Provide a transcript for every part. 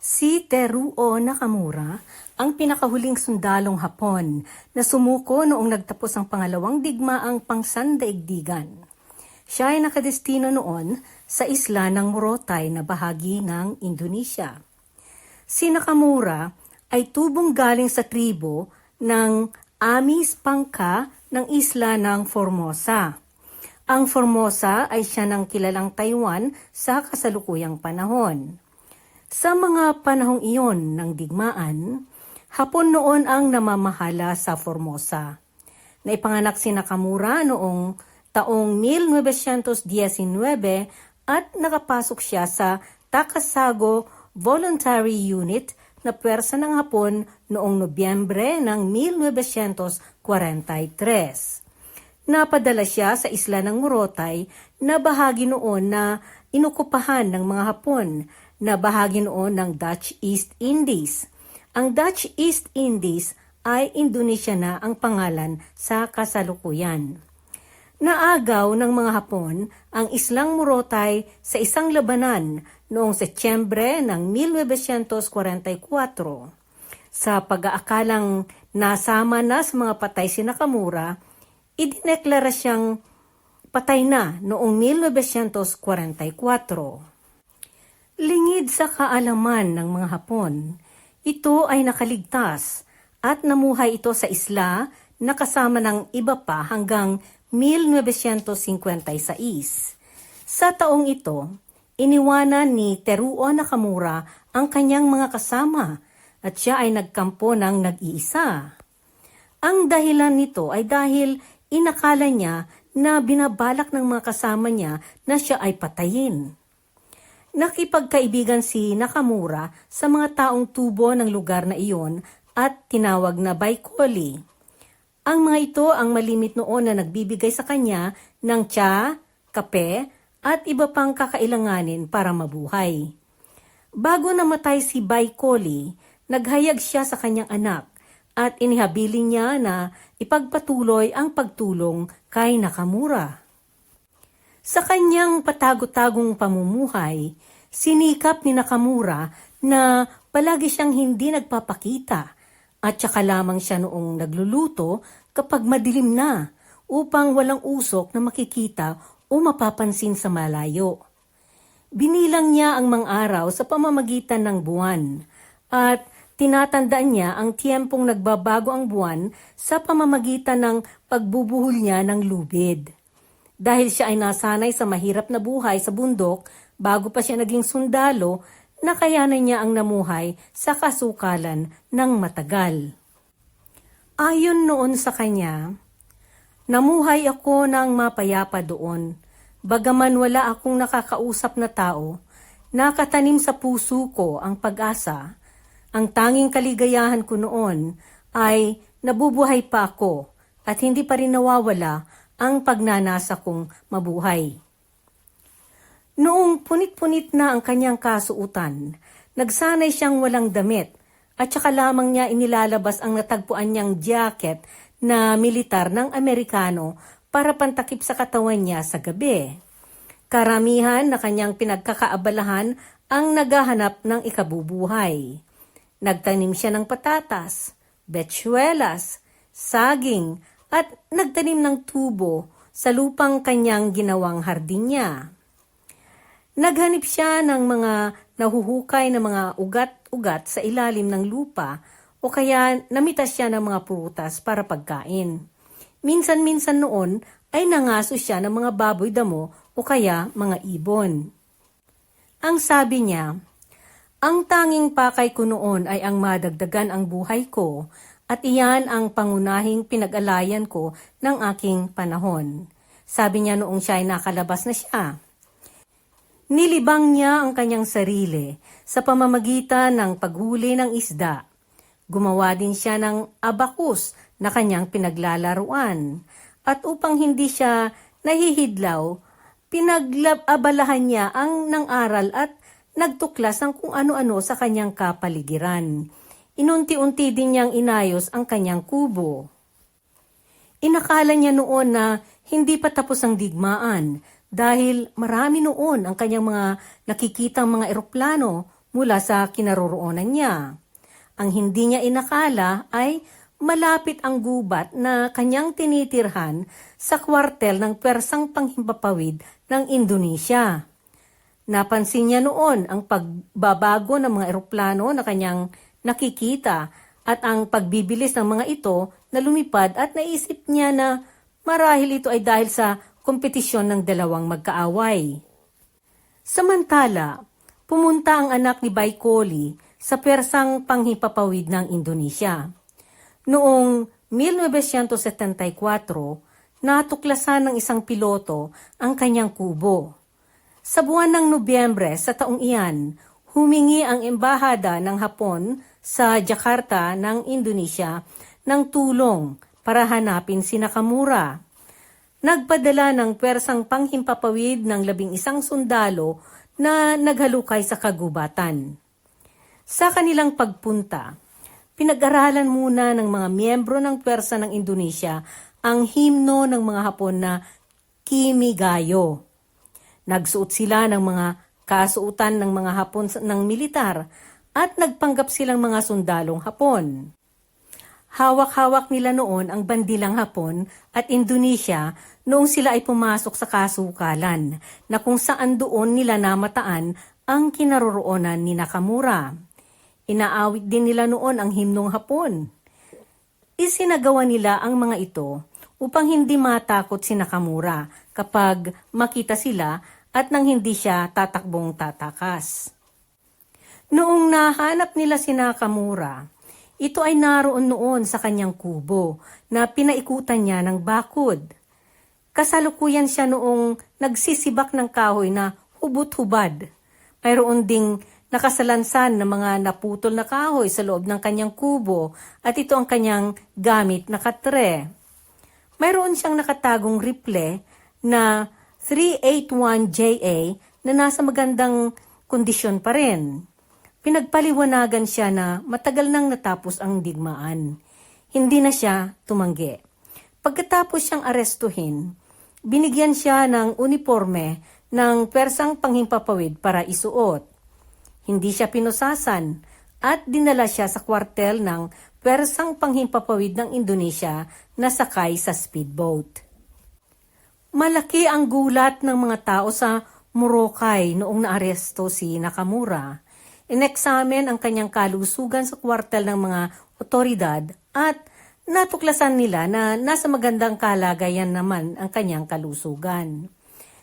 Si Teruo Nakamura ang pinakahuling sundalong Hapon na sumuko noong nagtapos ang pangalawang digmaang pangsandaigdigan. Siya ay nakadestino noon sa isla ng Morotai na bahagi ng Indonesia. Si Nakamura ay tubong galing sa tribo ng Amis Pangka ng isla ng Formosa. Ang Formosa ay siya ng kilalang Taiwan sa kasalukuyang panahon. Sa mga panahong iyon ng digmaan, Hapon noon ang namamahala sa Formosa. Naipanganak si Nakamura noong taong 1919 at nakapasok siya sa Takasago Voluntary Unit na pwersa ng Hapon noong Nobyembre ng 1943. Napadala siya sa isla ng Morotai na bahagi noon na inukupahan ng mga Hapon na bahagi noon ng Dutch East Indies. Ang Dutch East Indies ay Indonesia na ang pangalan sa kasalukuyan. Naagaw ng mga Hapon ang islang Morotai sa isang labanan noong Setyembre ng 1944. Sa pag-aakalang nasama na sa mga patay si Nakamura, idineklara siyang patay na noong 1944. Lingid sa kaalaman ng mga Hapon, ito ay nakaligtas at namuhay ito sa isla na kasama ng iba pa hanggang 1956. Sa taong ito, iniwanan ni Teruo Nakamura ang kanyang mga kasama at siya ay nagkampo ng nag-iisa. Ang dahilan nito ay dahil inakala niya na binabalak ng mga kasama niya na siya ay patayin. Nakipagkaibigan si Nakamura sa mga taong tubo ng lugar na iyon at tinawag na Baikoli. Ang mga ito ang malimit noon na nagbibigay sa kanya ng tsa, kape, at iba pang kakailanganin para mabuhay. Bago namatay si Baikoli, naghayag siya sa kanyang anak at inihabilin niya na ipagpatuloy ang pagtulong kay Nakamura. Sa kanyang patagotagong pamumuhay, sinikap ni Nakamura na palagi siyang hindi nagpapakita at saka lamang siya noong nagluluto kapag madilim na upang walang usok na makikita o mapapansin sa malayo. Binilang niya ang mga araw sa pamamagitan ng buwan at tinatandaan niya ang tiyempong nagbabago ang buwan sa pamamagitan ng pagbubuhol niya ng lubid. Dahil siya ay nasanay sa mahirap na buhay sa bundok bago pa siya naging sundalo, nakayanan niya ang namuhay sa kasukalan ng matagal. Ayon noon sa kanya, namuhay ako ng mapayapa doon, bagaman wala akong nakakausap na tao, nakatanim sa puso ko ang pag-asa. Ang tanging kaligayahan ko noon ay nabubuhay pa ako at hindi pa rin nawawala ang pagnanasa kong mabuhay. Noong punit-punit na ang kanyang kasuutan, nagsanay siyang walang damit at saka lamang niya inilalabas ang natagpuan niyang jacket na militar ng Amerikano para pantakip sa katawan niya sa gabi. Karamihan na kanyang pinagkakaabalahan ang naghahanap ng ikabubuhay. Nagtanim siya ng patatas, betsyuelas, saging, at nagtanim ng tubo sa lupang kanyang ginawang hardin niya. Naghanip siya ng mga nahuhukay na mga ugat-ugat sa ilalim ng lupa o kaya namitas siya ng mga prutas para pagkain. Minsan-minsan noon ay nangaso siya ng mga baboy damo o kaya mga ibon. Ang sabi niya, ang tanging pakay ko noon ay ang madagdagan ang buhay ko at iyan ang pangunahing pinag-alayan ko ng aking panahon. Sabi niya noong siya ay nakalabas na siya. Nilibang niya ang kanyang sarili sa pamamagitan ng paghuli ng isda. Gumawa din siya ng abakus na kanyang pinaglalaruan. At upang hindi siya nahihidlaw, pinaglabalahan niya ang ng aral at nagtuklas ng kung ano-ano sa kanyang kapaligiran. Inunti-unti din niyang inayos ang kanyang kubo. Inakala niya noon na hindi pa tapos ang digmaan dahil marami noon ang kanyang mga nakikitang mga eroplano mula sa kinaroroonan niya. Ang hindi niya inakala ay malapit ang gubat na kanyang tinitirhan sa kwartel ng Persang Panghimpapawid ng Indonesia. Napansin niya noon ang pagbabago ng mga eroplano na kanyang nakikita at ang pagbibilis ng mga ito na lumipad at naisip niya na marahil ito ay dahil sa kompetisyon ng dalawang magkaaway. Samantala, pumunta ang anak ni Baikoli sa persang panghipapawid ng Indonesia. Noong 1974, natuklasan ng isang piloto ang kanyang kubo. Sa buwan ng Nobyembre sa taong iyan, humingi ang embahada ng Hapon sa Jakarta ng Indonesia ng tulong para hanapin si Nakamura. Nagpadala ng persang panghimpapawid ng labing isang sundalo na naghalukay sa kagubatan. Sa kanilang pagpunta, pinag-aralan muna ng mga miyembro ng pwersa ng Indonesia ang himno ng mga Hapon na Kimigayo. Nagsuot sila ng mga kasuutan ng mga Hapon ng militar at nagpanggap silang mga sundalong Hapon. Hawak-hawak nila noon ang bandilang Hapon at Indonesia noong sila ay pumasok sa kasukalan na kung saan doon nila namataan ang kinaroroonan ni Nakamura. Inaawit din nila noon ang himnong Hapon. Isinagawa nila ang mga ito upang hindi matakot si Nakamura kapag makita sila at nang hindi siya tatakbong tatakas. Noong nahanap nila si Nakamura, ito ay naroon noon sa kanyang kubo na pinaikutan niya ng bakod. Kasalukuyan siya noong nagsisibak ng kahoy na hubot-hubad. Mayroon ding nakasalansan na mga naputol na kahoy sa loob ng kanyang kubo at ito ang kanyang gamit na katre. Mayroon siyang nakatagong rifle na 381JA na nasa magandang kondisyon pa rin. Pinagpaliwanagan siya na matagal nang natapos ang digmaan. Hindi na siya tumanggi. Pagkatapos siyang arestuhin, binigyan siya ng uniforme ng persang panghimpapawid para isuot. Hindi siya pinusasan at dinala siya sa kwartel ng persang panghimpapawid ng Indonesia na sakay sa speedboat. Malaki ang gulat ng mga tao sa Morocay noong naaresto si Nakamura. Ineksamen ang kanyang kalusugan sa kwartel ng mga otoridad at natuklasan nila na nasa magandang kalagayan naman ang kanyang kalusugan.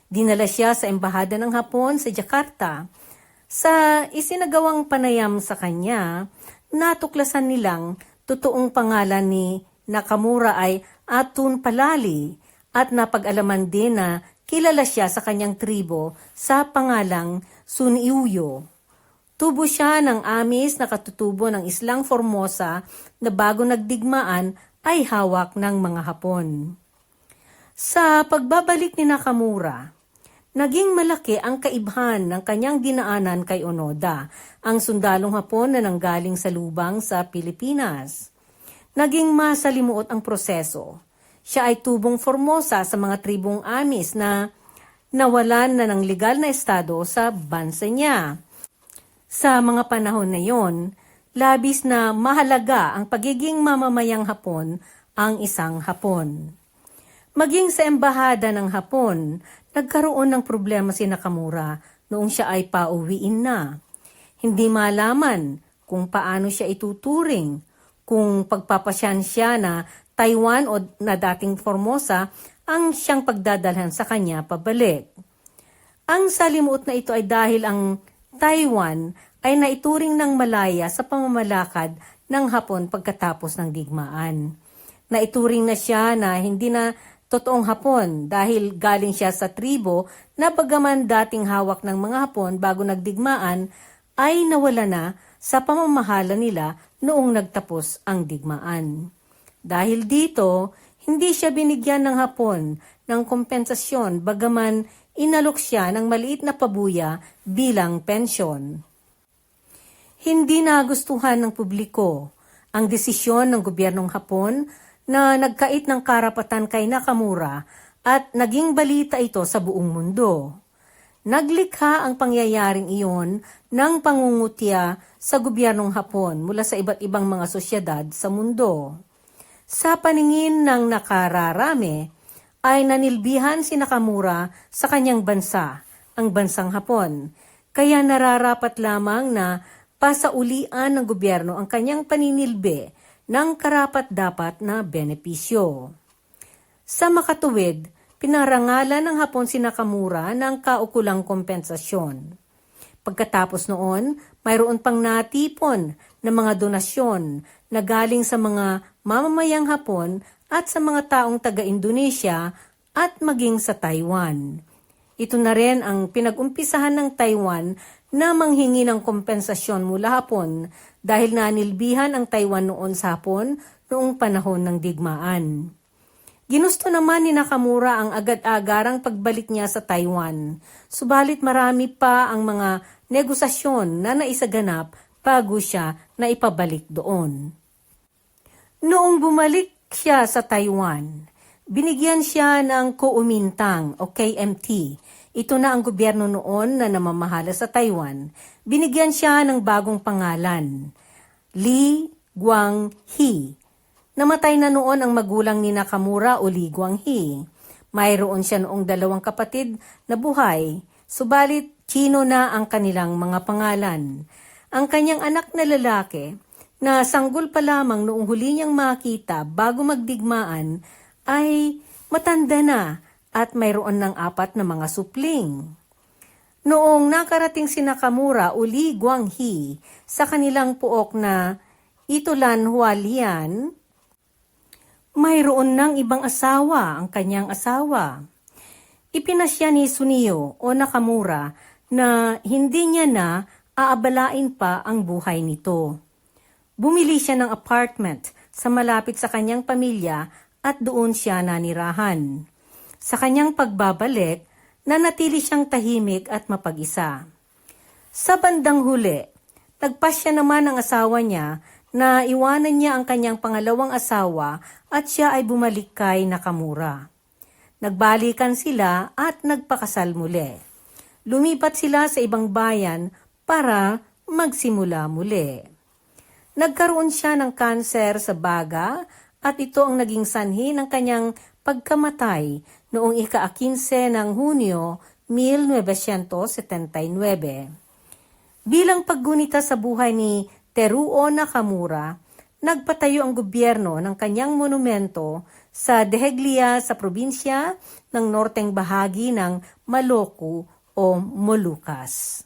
Dinala siya sa embahada ng Hapon sa Jakarta. Sa isinagawang panayam sa kanya, natuklasan nilang totoong pangalan ni Nakamura ay Atun Palali at napag-alaman din na kilala siya sa kanyang tribo sa pangalang Suniuyo. Tubo siya ng amis na katutubo ng Islang Formosa na bago nagdigmaan ay hawak ng mga Hapon. Sa pagbabalik ni Nakamura, naging malaki ang kaibhan ng kanyang dinaanan kay Onoda, ang sundalong Hapon na nanggaling sa lubang sa Pilipinas. Naging masalimuot ang proseso. Siya ay tubong Formosa sa mga tribong Amis na nawalan na ng legal na estado sa bansa niya. Sa mga panahon na yon, labis na mahalaga ang pagiging mamamayang Hapon ang isang Hapon. Maging sa embahada ng Hapon, nagkaroon ng problema si Nakamura noong siya ay pauwiin na. Hindi malaman kung paano siya ituturing, kung pagpapasyan siya na Taiwan o na dating Formosa ang siyang pagdadalhan sa kanya pabalik. Ang salimuot na ito ay dahil ang Taiwan ay naituring ng Malaya sa pamamalakad ng Hapon pagkatapos ng digmaan. Naituring na siya na hindi na totoong Hapon dahil galing siya sa tribo na bagaman dating hawak ng mga Hapon bago nagdigmaan ay nawala na sa pamamahala nila noong nagtapos ang digmaan. Dahil dito, hindi siya binigyan ng Hapon ng kompensasyon bagaman inalok siya ng maliit na pabuya bilang pensyon. Hindi nagustuhan ng publiko ang desisyon ng gobyernong Hapon na nagkait ng karapatan kay Nakamura at naging balita ito sa buong mundo. Naglikha ang pangyayaring iyon ng pangungutya sa gobyernong Hapon mula sa iba't ibang mga sosyedad sa mundo. Sa paningin ng nakararami, ay nanilbihan si Nakamura sa kanyang bansa, ang bansang Hapon. Kaya nararapat lamang na pasaulian ng gobyerno ang kanyang paninilbi ng karapat-dapat na benepisyo. Sa makatuwid, pinarangalan ng Hapon si Nakamura ng kaukulang kompensasyon. Pagkatapos noon, mayroon pang natipon na mga donasyon na galing sa mga mamamayang Hapon at sa mga taong taga-Indonesia at maging sa Taiwan. Ito na rin ang pinag-umpisahan ng Taiwan na manghingi ng kompensasyon mula Hapon dahil nanilbihan ang Taiwan noon sa Hapon noong panahon ng digmaan. Ginusto naman ni Nakamura ang agad-agarang pagbalik niya sa Taiwan, subalit marami pa ang mga negosasyon na naisaganap bago siya na ipabalik doon. Noong bumalik siya sa Taiwan, binigyan siya ng Kuomintang o KMT. Ito na ang gobyerno noon na namamahala sa Taiwan. Binigyan siya ng bagong pangalan, Li Guanghee. Namatay na noon ang magulang ni Nakamura o Li Guanghee. Mayroon siya noong dalawang kapatid na buhay, subalit Chino na ang kanilang mga pangalan. Ang kanyang anak na lalaki, na sanggol pa lamang noong huli niyang makita bago magdigmaan, ay matanda na at mayroon ng apat na mga supling. Noong nakarating si Nakamura o Li Guanghee sa kanilang puok na Itulan Hualian, mayroon ng ibang asawa ang kanyang asawa. Ipinasya ni Sunio o Nakamura na hindi niya na aabalain pa ang buhay nito. Bumili siya ng apartment sa malapit sa kanyang pamilya at doon siya nanirahan. Sa kanyang pagbabalik, nanatili siyang tahimik at mapag-isa. Sa bandang huli, nagpasya naman ang asawa niya na iwanan niya ang kanyang pangalawang asawa at siya ay bumalik kay Nakamura. Nagbalikan sila at nagpakasal muli. Lumipat sila sa ibang bayan para magsimula muli. Nagkaroon siya ng kanser sa baga at ito ang naging sanhi ng kanyang pagkamatay noong ika-15 ng Hunyo 1979. Bilang paggunita sa buhay ni Teruo Nakamura, nagpatayo ang gobyerno ng kanyang monumento sa Deheglia sa probinsya ng norteng bahagi ng Maloku o Molucas.